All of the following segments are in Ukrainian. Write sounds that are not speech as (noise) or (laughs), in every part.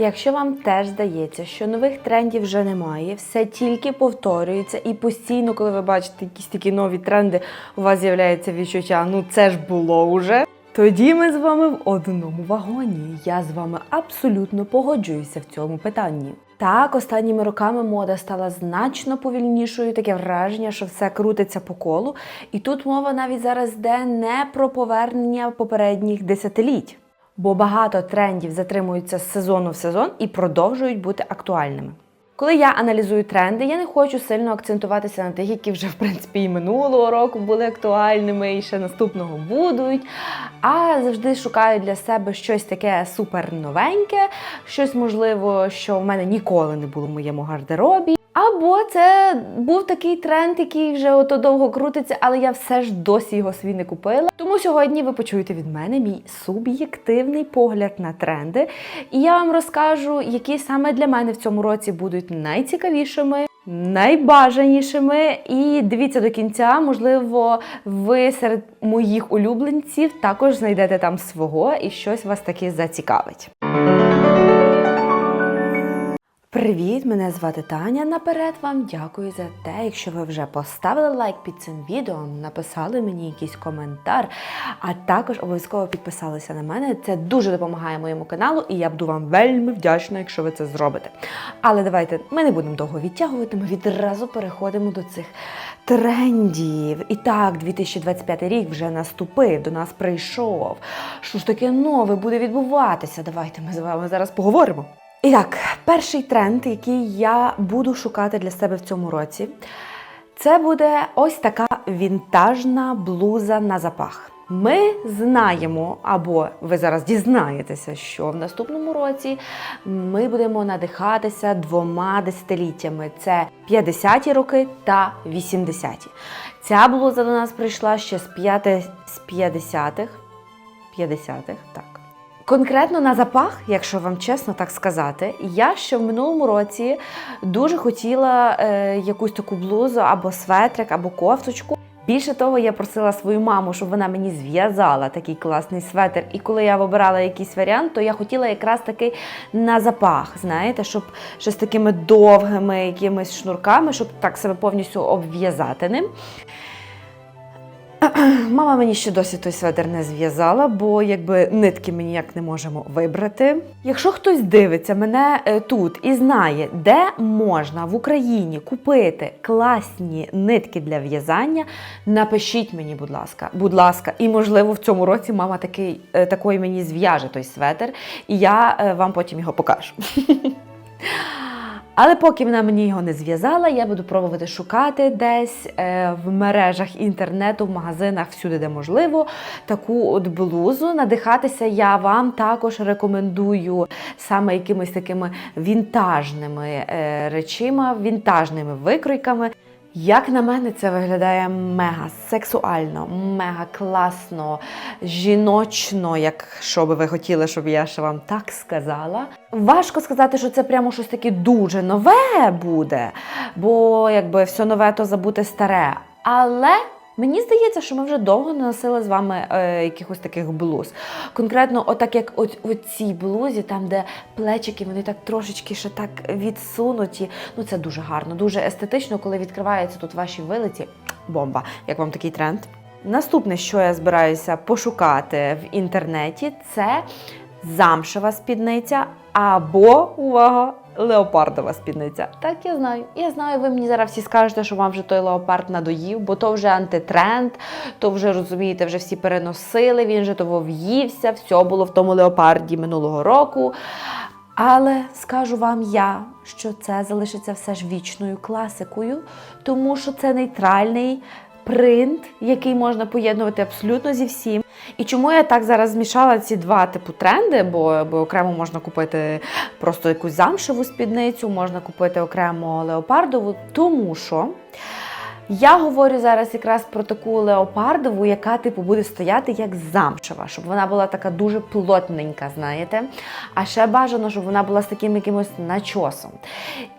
Якщо вам теж здається, що нових трендів вже немає, все тільки повторюється, і постійно, коли ви бачите якісь такі нові тренди, у вас з'являється відчуття, ну це ж було уже. Тоді ми з вами в одному вагоні. Я з вами абсолютно погоджуюся в цьому питанні. Так, останніми роками мода стала значно повільнішою, таке враження, що все крутиться по колу. І тут мова навіть зараз йде не про повернення попередніх десятиліть. Бо багато трендів затримуються з сезону в сезон і продовжують бути актуальними. Коли я аналізую тренди, я не хочу сильно акцентуватися на тих, які вже в принципі і минулого року були актуальними, і ще наступного будуть. А завжди шукаю для себе щось таке супер новеньке, щось можливо, що в мене ніколи не було в моєму гардеробі. Або це був такий тренд, який вже ото довго крутиться, але я все ж досі його собі не купила. Тому сьогодні ви почуєте від мене мій суб'єктивний погляд на тренди. І я вам розкажу, які саме для мене в цьому році будуть найцікавішими. Найбажанішими, і дивіться до кінця, можливо, ви серед моїх улюбленців також знайдете там свого і щось вас таки зацікавить. Привіт, мене звати Таня. Наперед вам дякую за те, якщо ви вже поставили лайк під цим відео, написали мені якийсь коментар, а також обов'язково підписалися на мене. Це дуже допомагає моєму каналу, і я буду вам вельми вдячна, якщо ви це зробите. Але давайте ми не будемо довго відтягувати, ми відразу переходимо до цих трендів. І так, 2025 рік вже наступив, до нас прийшов. Що ж таке нове буде відбуватися? Давайте ми з вами зараз поговоримо. І так, перший тренд, який я буду шукати для себе в цьому році, це буде ось така вінтажна блуза на запах. Ми знаємо, або ви зараз дізнаєтеся, що в наступному році ми будемо надихатися двома десятиліттями: це 50-ті роки та 80-ті. Ця блуза до нас прийшла ще з 5 з 50-х. 50-х, так. Конкретно на запах, якщо вам чесно так сказати, я ще в минулому році дуже хотіла е, якусь таку блузу або светрик, або кофточку. Більше того, я просила свою маму, щоб вона мені зв'язала такий класний светр. І коли я вибирала якийсь варіант, то я хотіла якраз таки на запах, знаєте, щоб з такими довгими якимись шнурками, щоб так себе повністю обв'язати ним. (clears throat) Мама мені ще досі той светр не зв'язала, бо якби нитки ми ніяк не можемо вибрати. Якщо хтось дивиться мене е, тут і знає, де можна в Україні купити класні нитки для в'язання, напишіть мені, будь ласка, будь ласка, і можливо в цьому році мама такий, е, такої мені зв'яже той светр, і я е, вам потім його покажу. (laughs) Але поки вона мені його не зв'язала, я буду пробувати шукати десь е, в мережах інтернету, в магазинах, всюди, де можливо, таку от блузу. Надихатися я вам також рекомендую саме якимись такими вінтажними е, речима, вінтажними викройками. Як на мене, це виглядає мега сексуально, мега класно, жіночно, якщо би ви хотіли, щоб я ще вам так сказала. Важко сказати, що це прямо щось таке дуже нове буде, бо якби все нове, то забути старе. Але Мені здається, що ми вже довго не носили з вами е, якихось таких блуз. Конкретно, отак як о, о цій блузі, там, де плечики, вони так трошечки ще так відсунуті. Ну це дуже гарно, дуже естетично, коли відкриваються тут ваші вилиці. Бомба! Як вам такий тренд? Наступне, що я збираюся пошукати в інтернеті, це замшева спідниця або увага! Леопардова спідниця. Так, я знаю. Я знаю, ви мені зараз всі скажете, що вам вже той леопард надоїв, бо то вже антитренд, то вже розумієте, вже всі переносили, він вже того в'ївся, все було в тому леопарді минулого року. Але скажу вам я, що це залишиться все ж вічною класикою, тому що це нейтральний принт, який можна поєднувати абсолютно зі всім. І чому я так зараз змішала ці два типу тренди, бо, бо окремо можна купити просто якусь замшеву спідницю, можна купити окремо леопардову, тому що. Я говорю зараз якраз про таку леопардову, яка типу буде стояти як замшева, щоб вона була така дуже плотненька, знаєте. А ще бажано, щоб вона була з таким якимось начосом.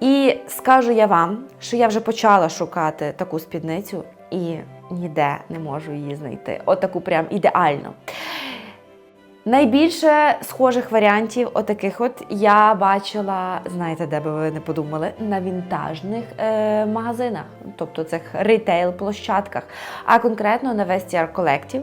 І скажу я вам, що я вже почала шукати таку спідницю і ніде не можу її знайти. Отаку прям ідеально. Найбільше схожих варіантів, отаких от я бачила, знаєте, де би ви не подумали, на вінтажних е, магазинах, тобто цих ритейл-площадках, а конкретно на Vestiaire Collective.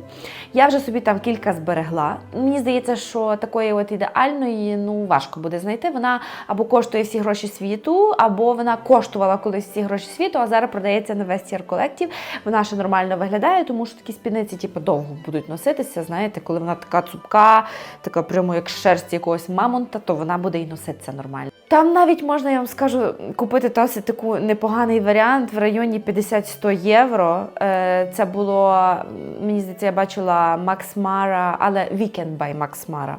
Я вже собі там кілька зберегла. Мені здається, що такої от ідеальної ну важко буде знайти. Вона або коштує всі гроші світу, або вона коштувала колись всі гроші світу, а зараз продається на Vestiaire Collective. Вона ще нормально виглядає, тому що такі спідниці типу, довго будуть носитися. Знаєте, коли вона така цупка, така прямо як шерсть якогось мамонта, то вона буде і носитися нормально. Там навіть можна, я вам скажу, купити досить таку непоганий варіант в районі 50-100 євро. Е, Це було, мені здається, я бачила Макс Мара, але Weekend by Макс Mara.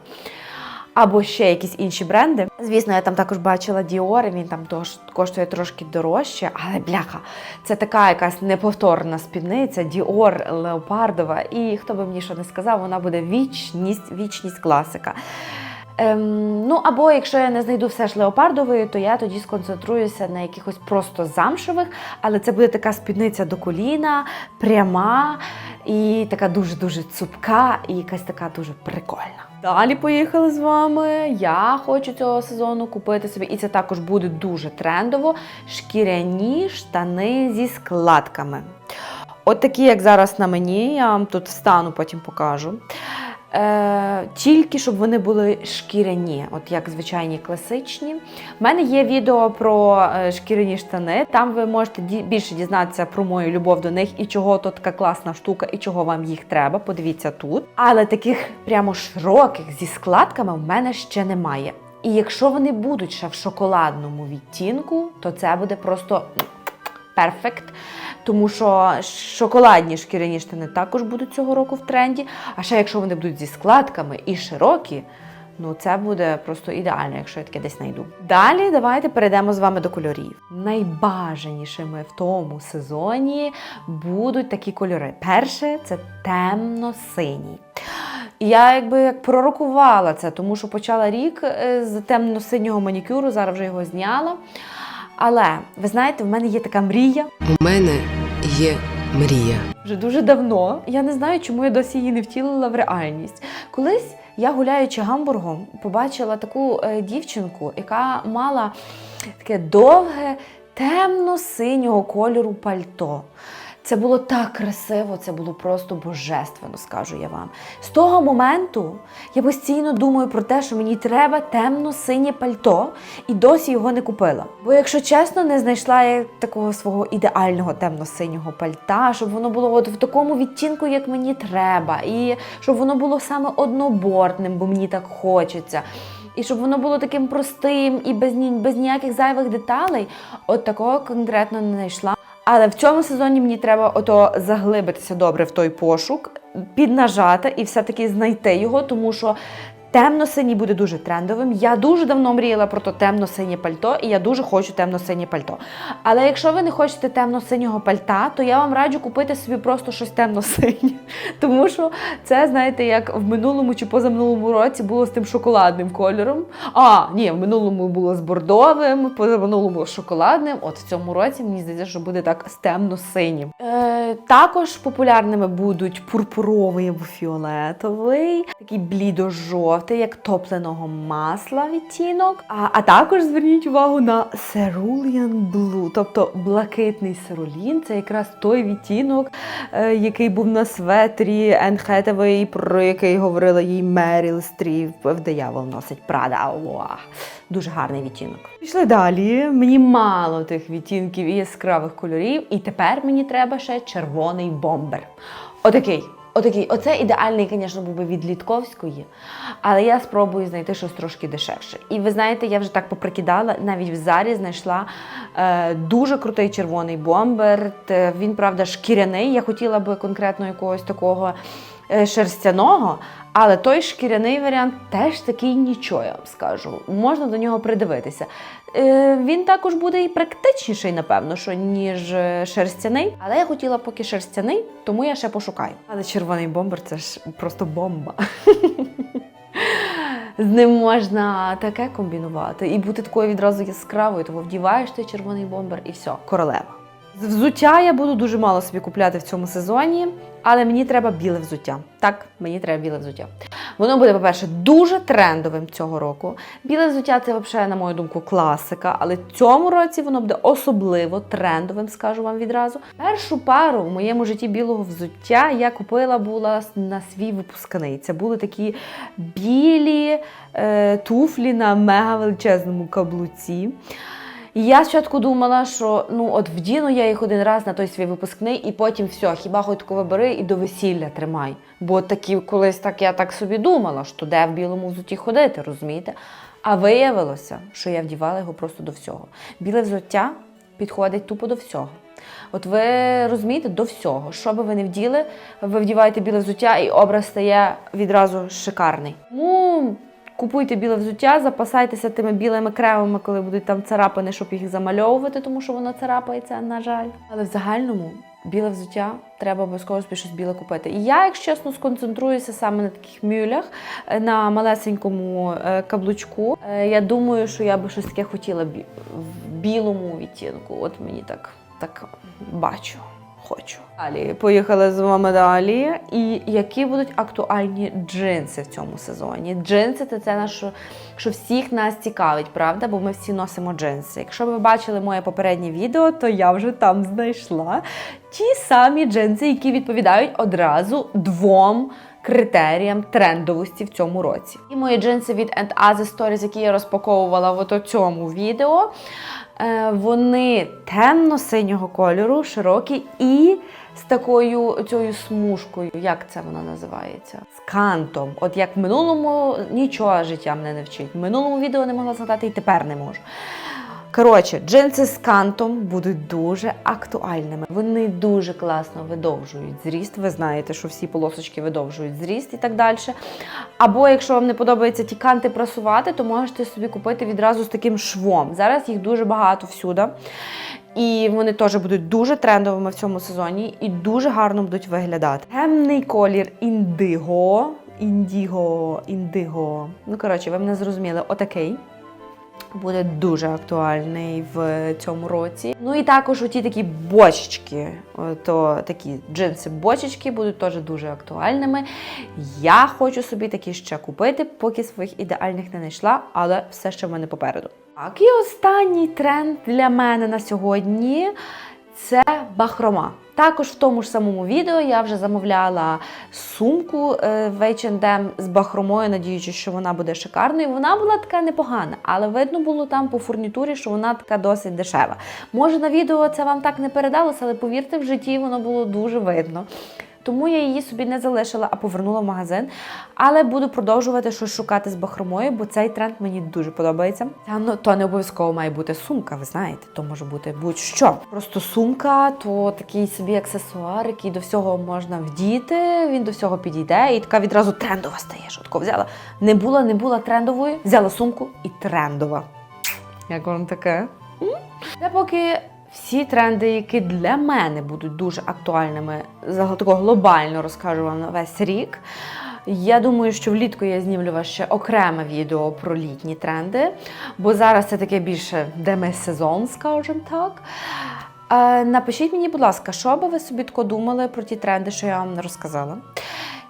Або ще якісь інші бренди. Звісно, я там також бачила Dior, він там тож коштує трошки дорожче, але бляха, це така якась неповторна спідниця, Dior леопардова. І хто би мені що не сказав, вона буде вічність, вічність класика. Ем, ну або якщо я не знайду все ж леопардової, то я тоді сконцентруюся на якихось просто замшевих, але це буде така спідниця до коліна, пряма і така дуже-дуже цупка, і якась така дуже прикольна. Далі поїхали з вами. Я хочу цього сезону купити собі, і це також буде дуже трендово. Шкіряні штани зі складками. От такі, як зараз на мені, я вам тут встану, потім покажу. Е, тільки щоб вони були шкіряні, от як звичайні класичні. У мене є відео про е, шкіряні штани. Там ви можете більше дізнатися про мою любов до них і чого то така класна штука, і чого вам їх треба. Подивіться тут. Але таких прямо широких зі складками в мене ще немає. І якщо вони будуть ще в шоколадному відтінку, то це буде просто перфект. Тому що шоколадні шкіряні штани також будуть цього року в тренді. А ще якщо вони будуть зі складками і широкі, ну це буде просто ідеально, якщо я таке десь знайду. Далі давайте перейдемо з вами до кольорів. Найбажанішими в тому сезоні будуть такі кольори. Перше це темно-синій. Я якби як пророкувала це, тому що почала рік е, з темно-синього манікюру, зараз вже його зняла. Але ви знаєте, в мене є така мрія. У мене є мрія. Вже дуже давно. Я не знаю, чому я досі її не втілила в реальність. Колись я гуляючи гамбургом, побачила таку е, дівчинку, яка мала таке довге, темно-синього кольору пальто. Це було так красиво, це було просто божественно, скажу я вам. З того моменту я постійно думаю про те, що мені треба темно-синє пальто, і досі його не купила. Бо, якщо чесно, не знайшла я такого свого ідеального темно-синього пальта, щоб воно було от в такому відтінку, як мені треба, і щоб воно було саме однобортним, бо мені так хочеться. І щоб воно було таким простим і без, без ніяких зайвих деталей, от такого конкретно не знайшла. Але в цьому сезоні мені треба ото заглибитися добре в той пошук, піднажати і все-таки знайти його, тому що темно-синій буде дуже трендовим. Я дуже давно мріяла про то темно-синє пальто, і я дуже хочу темно-синє пальто. Але якщо ви не хочете темно-синього пальта, то я вам раджу купити собі просто щось темно-синє. (laughs) Тому що це, знаєте, як в минулому чи позаминулому році було з тим шоколадним кольором. А, ні, в минулому було з бордовим, позаминулому з шоколадним. От в цьому році мені здається, що буде так з темно-синім. Е, також популярними будуть пурпуровий або фіолетовий, такий блідо-жовтий, як топленого масла відтінок. А, а також зверніть увагу на Cerulean Blue, тобто блакитний цирулін. Це якраз той відтінок, е, який був на светрі Енн про який говорила їй Меріл Стріп в диявол носить Прада. Уа. Дуже гарний відтінок. Пішли далі. Мені мало тих відтінків і яскравих кольорів, і тепер мені треба ще червоний бомбер. Отакий. Отакий, оце ідеальний, звісно, був би від Літковської, але я спробую знайти щось трошки дешевше. І ви знаєте, я вже так поприкидала, навіть в зарі знайшла е, дуже крутий червоний бомбер. Він, правда, шкіряний. Я хотіла би конкретно якогось такого е, шерстяного, але той шкіряний варіант теж такий нічого, я вам скажу. Можна до нього придивитися. Е, він також буде і практичніший, напевно, що ніж е, шерстяний. Але я хотіла поки шерстяний, тому я ще пошукаю. Але червоний бомбер це ж просто бомба. З ним можна таке комбінувати і бути такою відразу яскравою, тому вдіваєш той червоний бомбер і все, королева. З взуття я буду дуже мало собі купляти в цьому сезоні, але мені треба біле взуття. Так, мені треба біле взуття. Воно буде, по-перше, дуже трендовим цього року. Біле взуття це, взагалі, на мою думку, класика, але цьому році воно буде особливо трендовим, скажу вам відразу. Першу пару в моєму житті білого взуття я купила була на свій випускний. Це були такі білі е, туфлі на мега величезному каблуці. І я спочатку думала, що ну от вдіну я їх один раз на той свій випускний, і потім все, хіба хоч таку вибери і до весілля тримай. Бо такі колись так я так собі думала, що де в білому взутті ходити, розумієте? А виявилося, що я вдівала його просто до всього. Біле взуття підходить тупо до всього. От ви розумієте, до всього. Що би ви не вділи, ви вдіваєте біле взуття, і образ стає відразу шикарний. Ну, Купуйте біле взуття, запасайтеся тими білими кремами, коли будуть там царапини, щоб їх замальовувати, тому що воно царапається, на жаль. Але в загальному біле взуття треба обов'язково собі щось біле купити. І я, якщо чесно, сконцентруюся саме на таких мюлях, е, на малесенькому е, каблучку. Е, Я думаю, що я би щось таке хотіла в білому відтінку. От мені так, так бачу. Хочу. Далі поїхали з вами далі. І які будуть актуальні джинси в цьому сезоні? Джинси це те, що, що всіх нас цікавить, правда? Бо ми всі носимо джинси. Якщо ви бачили моє попереднє відео, то я вже там знайшла ті самі джинси, які відповідають одразу двом. Критеріям трендовості в цьому році. І мої джинси від And Other Stories, які я розпаковувала в цьому відео, Е, Вони темно-синього кольору, широкі і з такою цією смужкою. Як це вона називається? З кантом. От як в минулому нічого життя мене не вчить. В минулому відео не могла згадати і тепер не можу. Коротше, джинси з кантом будуть дуже актуальними. Вони дуже класно видовжують зріст. Ви знаєте, що всі полосочки видовжують зріст і так далі. Або якщо вам не подобається ті канти прасувати, то можете собі купити відразу з таким швом. Зараз їх дуже багато всюди. І вони теж будуть дуже трендовими в цьому сезоні і дуже гарно будуть виглядати. Темний колір індиго. Індіго, індиго. Ну, коротше, ви мене зрозуміли, отакий буде дуже актуальний в цьому році. Ну і також оті такі бочечки, то такі джинси-бочечки будуть теж дуже актуальними. Я хочу собі такі ще купити, поки своїх ідеальних не знайшла, але все ще в мене попереду. Так, і останній тренд для мене на сьогодні це бахрома. Також в тому ж самому відео я вже замовляла сумку е, в H&M з бахромою, надіючись, що вона буде шикарною. Вона була така непогана, але видно було там по фурнітурі, що вона така досить дешева. Може на відео це вам так не передалося, але повірте, в житті воно було дуже видно. Тому я її собі не залишила, а повернула в магазин. Але буду продовжувати щось шукати з бахромою, бо цей тренд мені дуже подобається. Та ну то не обов'язково має бути сумка, ви знаєте, то може бути будь-що. Просто сумка, то такий собі аксесуар, який до всього можна вдіти. Він до всього підійде, і така відразу трендова стає. Тако взяла. Не була, не була трендовою, взяла сумку і трендова. Як вам таке? Це поки всі тренди, які для мене будуть дуже актуальними, тако глобально розкажу вам на весь рік. Я думаю, що влітку я знімлю вас ще окреме відео про літні тренди, бо зараз це таке більше демесезон, скажімо так. Е, Напишіть мені, будь ласка, що би ви собі думали про ті тренди, що я вам розказала.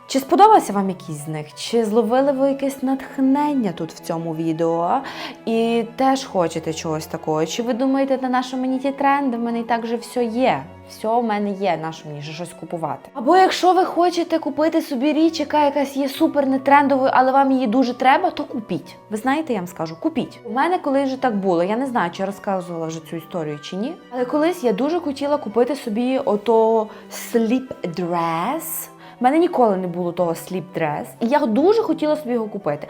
Чи сподобався вам якийсь з них? Чи зловили ви якесь натхнення тут в цьому відео? І теж хочете чогось такого? Чи ви думаєте, на що мені ті тренди? В мене і так вже все є. Все в мене є, на що мені ще щось купувати. Або якщо ви хочете купити собі річ, яка якась є супер нетрендовою, але вам її дуже треба, то купіть. Ви знаєте, я вам скажу, купіть. У мене колись вже так було. Я не знаю, чи розказувала вже цю історію чи ні. Але колись я дуже хотіла купити собі ото sleep dress. У мене ніколи не було того dress, і я дуже хотіла собі його купити.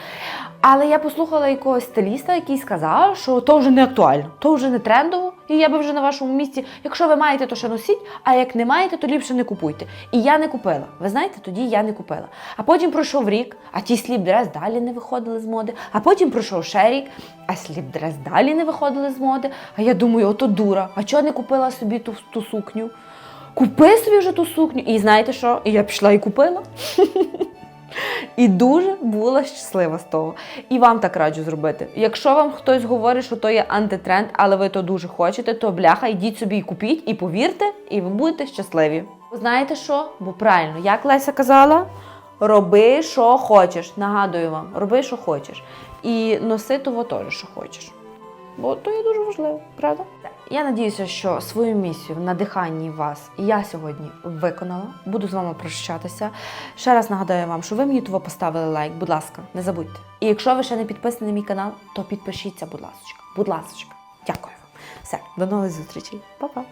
Але я послухала якогось стиліста, який сказав, що то вже не актуально, то вже не трендово, і я би вже на вашому місці, якщо ви маєте, то ще носіть, а як не маєте, то ліпше не купуйте. І я не купила. Ви знаєте, тоді я не купила. А потім пройшов рік, а ті dress далі не виходили з моди. А потім пройшов ще рік, а dress далі не виходили з моди. А я думаю, ото дура, а чого не купила собі ту, ту сукню? Купи собі вже ту сукню. І знаєте що? І я пішла і купила. (laughs) І дуже була щаслива з того. І вам так раджу зробити. Якщо вам хтось говорить, що то є антитренд, але ви то дуже хочете, то бляха, йдіть собі і купіть, і повірте, і ви будете щасливі. Знаєте що? Бо правильно, як Леся казала, роби, що хочеш. Нагадую вам, роби, що хочеш. І носи того теж, що хочеш. Бо то є дуже важливо, правда? Я надіюся, що свою місію в надиханні вас я сьогодні виконала. Буду з вами прощатися. Ще раз нагадаю вам, що ви мені того поставили лайк, будь ласка, не забудьте. І якщо ви ще не підписані на мій канал, то підпишіться, будь ласка. Будь ласка. Дякую вам. Все, до нових зустрічей. Па-па.